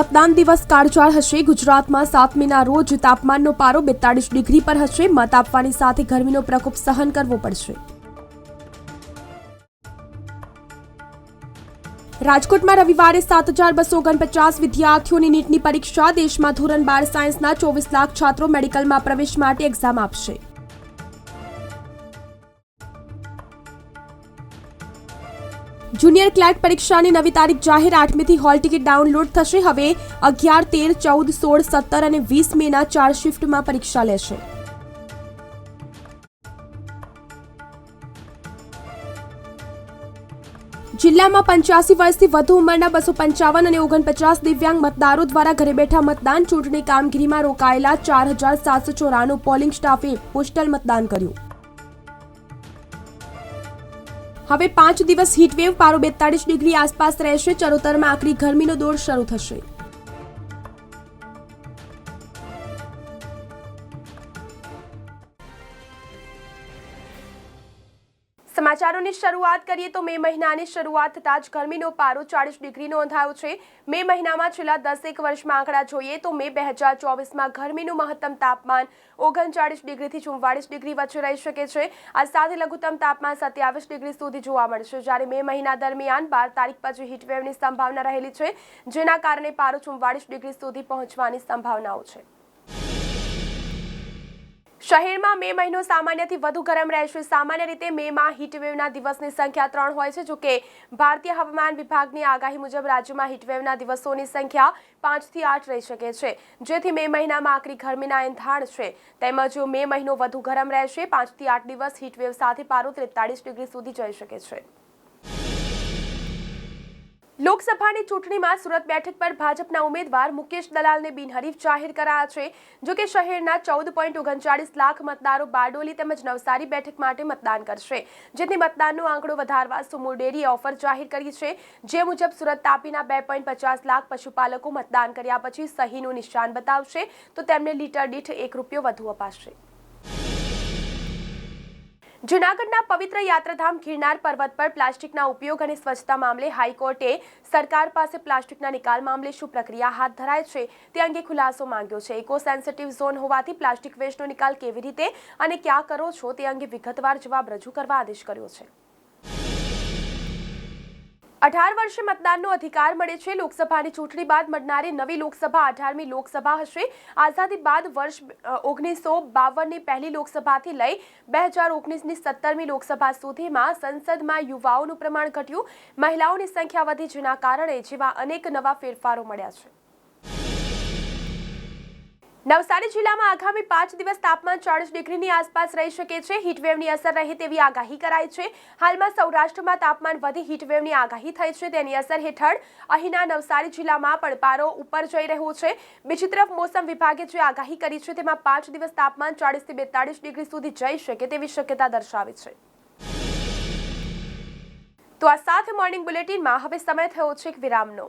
મતદાન દિવસ કાળજાળ હશે. ગુજરાતમાં સાતમીના રોજ તાપમાનનો પારો બેતાળીસ ડિગ્રી પર હશે. મત આપવાની સાથે ગરમીનો પ્રકોપ સહન કરવો પડશે. રાજકોટમાં રવિવારે સાત હજાર બસો ઓગણપચાસ વિદ્યાર્થીઓની નીટની પરીક્ષા. દેશમાં ધોરણ બાર સાયન્સના ચોવીસ લાખ છાત્રો મેડિકલમાં પ્રવેશ માટે એક્ઝામ આપશે. જુનિયર ક્લાર્ક પરીક્ષાની નવી તારીખ જાહેર આઠમીથી હોલ ટિકિટ ડાઉનલોડ થશે. હવે અગિયાર, તેર, ચૌદ, સોળ, સત્તર અને વીસ મેના ચાર શિફ્ટમાં પરીક્ષા લેશે. જિલ્લામાં પંચ્યાસી વર્ષથી વધુ ઉંમરના બસો પંચાવન અને ઓગણપચાસ દિવ્યાંગ મતદારો દ્વારા ઘરે બેઠા મતદાન ચૂંટણી કામગીરીમાં રોકાયેલા ચાર હજાર સાતસો ચોરાણું પોલિંગ સ્ટાફે પોસ્ટલ મતદાન કર્યું. હવે પાંચ દિવસ હીટવેવ પારો બેતાળીસ ડિગ્રી આસપાસ રહેશે. ચરોતરમાં આકરી ગરમીનો દોર શરૂ થશે. સમાચારોની શરૂઆત કરીએ તો મે મહિનાની શરૂઆત થતાં જ ગરમીનો પારો ચાળીસ ડિગ્રી નોંધાયો છે. મે મહિનામાં છેલ્લા દસેક વર્ષમાં આંકડા જોઈએ તો મે બે હજાર ચોવીસમાં ગરમીનું મહત્તમ તાપમાન ઓગણચાળીસ ડિગ્રીથી ચુમ્વાળીસ ડિગ્રી વચ્ચે રહી શકે છે. આ સાથે લઘુત્તમ તાપમાન સત્યાવીસ ડિગ્રી સુધી જોવા મળશે. જ્યારે મે મહિના દરમિયાન બાર તારીખ પછી હીટવેવની સંભાવના રહેલી છે, જેના કારણે પારો ચુમ્વાળીસ ડિગ્રી સુધી પહોંચવાની સંભાવનાઓ છે. શહેરમાં મે મહિનો સામાન્યથી વધુ ગરમ રહેશે સામાન્ય રીતે મેમાં હીટવેવના દિવસની સંખ્યા ત્રણ હોય છે. જોકે ભારતીય હવામાન વિભાગની આગાહી મુજબ રાજ્યમાં હીટવેવના દિવસોની સંખ્યા પાંચથી આઠ રહી શકે છે. જેથી મે મહિનામાં આકરી ગરમીના એંધાણ છે. તેમજ મે મહિનો વધુ ગરમ રહેશે પાંચથી આઠ દિવસ હીટવેવ સાથે પારો ત્રેતાળીસ ડિગ્રી સુધી જઈ શકે છે. લોકસભાની ચૂંટણીમાં સુરત બેઠક પર ભાજપના ઉમેદવાર મુકેશ દલાલને બિનહરીફ જાહેર કરાયા છે. જો કે શહેરના ચૌદ પોઈન્ટ ઓગણચાળીસ લાખ મતદારો બારડોલી તેમજ નવસારી બેઠક માટે મતદાન કરશે. જેથી મતદાનનો આંકડો વધારવા સુમુર ડેરીએ ઓફર જાહેર કરી છે. જે મુજબ સુરત તાપીના બે પોઈન્ટ પચાસ લાખ પશુપાલકો મતદાન કર્યા પછી સહીનું નિશાન બતાવશે. તો તેમને લીટર દીઠ એક રૂપિયો વધુ અપાશે. જૂનાગઢના પવિત્ર યાત્રાધામ ગિરનાર પર્વત પર પ્લાસ્ટિકના ઉપયોગ અને સ્વચ્છતા મામલે હાઈકોર્ટે સરકાર પાસે પ્લાસ્ટિકના નિકાલ મામલે શું પ્રક્રિયા હાથ ધરાય છે તે અંગે ખુલાસો માંગ્યો છે. ઇકો સેન્સિટિવ ઝોન હોવાથી પ્લાસ્ટિક વેસ્ટનો નિકાલ કેવી રીતે અને ક્યાં કરો છો તે અંગે વિગતવાર જવાબ રજૂ કરવા આદેશ કર્યો છે. અઢાર વર્ષે મતદાનનો અધિકાર મળે છે. લોકસભાની ચૂંટણી બાદ મળનારી નવી લોકસભા અઢારમી લોકસભા હશે. આઝાદી બાદ વર્ષ ઓગણીસો બાવનની પહેલી લોકસભાથી લઈ બે હજાર ઓગણીસની સત્તરમી લોકસભા સુધીમાં સંસદમાં યુવાઓનું પ્રમાણ ઘટ્યું. મહિલાઓની સંખ્યા વધી જેના કારણે જેવા અનેક નવા ફેરફારો મળ્યા છે. નવસારી જિલ્લામાં આગામી પાંચ દિવસ તાપમાન ચાળીસ ડિગ્રીની આસપાસ રહી શકે છે. હીટવેવની અસર રહે તેવી આગાહી કરાઈ છે. હાલમાં સૌરાષ્ટ્રમાં તાપમાન વધી હીટવેવની આગાહી થઈ છે. તેની અસર હેઠળ અહીંના નવસારી જિલ્લામાં પણ પારો ઉપર જઈ રહ્યો છે. બીજી તરફ મોસમ વિભાગે જે આગાહી કરી છે, તેમાં પાંચ દિવસ તાપમાન ચાળીસથી બેતાળીસ ડિગ્રી સુધી જઈ શકે તેવી શક્યતા દર્શાવી છે. તો આ સાથે મોર્નિંગ બુલેટિનમાં હવે સમય થયો છે એક વિરામનો.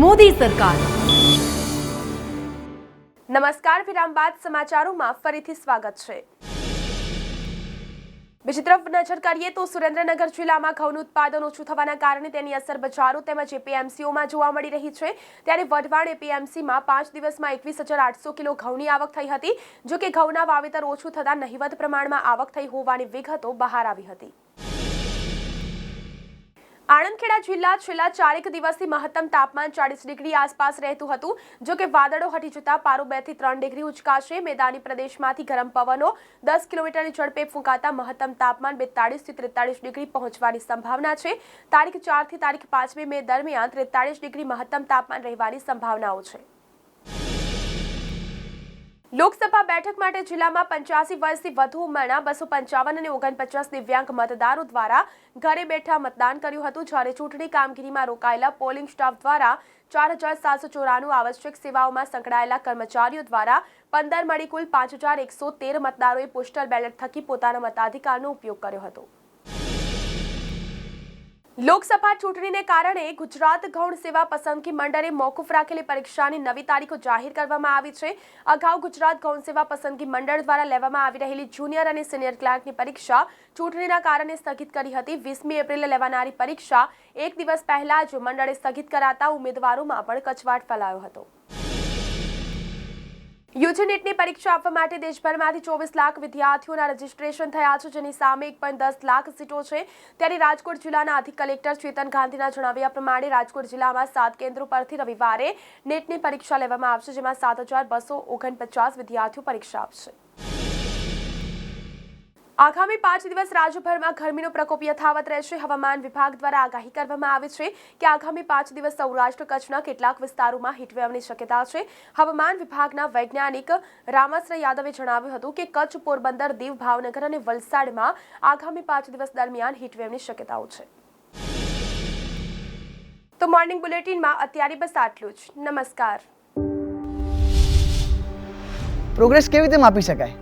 મોદી સરકાર. નમસ્કાર વિરામ બાદ સમાચારોમાં ફરીથી સ્વાગત છે. બીજી તરફ નજર કરીએ તો સુરેન્દ્રનગર જિલ્લામાં ઘઉંનું ઉત્પાદન ઓછું થવાના કારણે તેની અસર બજારો તેમજ એપીએમસીઓમાં જોવા મળી રહી છે. ત્યારે વઢવાણ એપીએમસીમાં પાંચ દિવસમાં એકવીસ હજાર આઠસો કિલો ઘઉંની આવક થઈ હતી જો કે ઘઉંના વાવેતર ઓછું થતાં નહિવત પ્રમાણમાં આવક થઈ હોવાની વિગતો બહાર આવી હતી. આણંદખેડા જિલ્લા છેલ્લા ચારેક દિવસથી મહત્તમ તાપમાન ચાળીસ ડિગ્રી આસપાસ રહેતું હતું. જો કે વાદળો હટી જતા પારો બેથી ત્રણ ડિગ્રી ઉચકાશે. મેદાની પ્રદેશમાંથી ગરમ પવનો દસ કિલોમીટરની ઝડપે ફૂંકાતા મહત્તમ તાપમાન બેતાળીસથી ત્રેતાળીસ ડિગ્રી પહોંચવાની સંભાવના છે. તારીખ ચારથી તારીખ પાંચમી મે દરમિયાન ત્રેતાળીસ ડિગ્રી મહત્તમ તાપમાન રહેવાની સંભાવનાઓ છે. લોકસભા બેઠક માટે જિલ્લામાં પંચ્યાસી વર્ષથી વધુ ઉંમરના બસો પંચાવન અને ઓગણપચાસ દિવ્યાંગ મતદારો દ્વારા ઘરે બેઠા મતદાન કર્યું હતું, જ્યારે ચૂંટણી કામગીરીમાં રોકાયેલા પોલિંગ સ્ટાફ દ્વારા ચાર હજાર સાતસો ચોરાણું આવશ્યક સેવાઓમાં સંકળાયેલા કર્મચારીઓ દ્વારા પંદર મળી કુલ પાંચ હજાર એકસો તેર મતદારોએ પોસ્ટલ બેલેટ થકી પોતાના મતાધિકારનો ઉપયોગ કર્યો હતો. લોકસભા ચૂંટણીને કારણે ગુજરાત ગૌણ સેવા પસંદગી મંડળે મોકૂફ રાખેલી પરીક્ષાની નવી તારીખો જાહેર કરવામાં આવી છે. અગાઉ ગુજરાત ગૌણ સેવા પસંદગી મંડળ દ્વારા લેવામાં આવી રહેલી જુનિયર અને સિનિયર ક્લાર્કની પરીક્ષા ચૂંટણીના કારણે સ્થગિત કરી હતી. વીસમી એપ્રિલે લેવાનારી પરીક્ષા એક દિવસ પહેલા જ મંડળે સ્થગિત કરાતા ઉમેદવારોમાં પણ કચવાટ ફેલાયો હતો. યુજી નીટની પરીક્ષા આપવા માટે દેશભરમાંથી ચોવીસ લાખ વિદ્યાર્થીઓના રજીસ્ટ્રેશન થયા છે, જેની સામે એક પોઈન્ટ દસ લાખ સીટો છે. ત્યારે રાજકોટ જિલ્લાના અધિક કલેક્ટર ચેતન ગાંધીના જણાવ્યા પ્રમાણે રાજકોટ જિલ્લામાં સાત કેન્દ્રો પરથી રવિવારે નેટની પરીક્ષા લેવામાં આવશે, જેમાં સાત હજાર બસો ઓગણપચાસ વિદ્યાર્થીઓ પરીક્ષા આપશે. આગામી પાંચ દિવસ રાજ્યભરમાં ગરમીનો પ્રકોપ યથાવત રહેશે. હવામાન વિભાગ દ્વારા આગાહી કરવામાં આવી છે કે આગામી પાંચ દિવસ સૌરાષ્ટ્ર કચ્છના કેટલાક વિસ્તારોમાં હીટવેવની શક્યતા છે. હવામાન વિભાગના વૈજ્ઞાનિક રામશ્ર યાદવે જણાવ્યું હતું કે કચ્છ, પોરબંદર, દીવ, ભાવનગર અને વલસાડમાં આગામી પાંચ દિવસ દરમિયાન હીટવેવની શક્યતાઓ છે. તો મોર્નિંગ બુલેટિનમાં અત્યારે બસ આટલું જ. નમસ્કાર. પ્રોગ્રેસ કેવી રીતે માપી શકાય?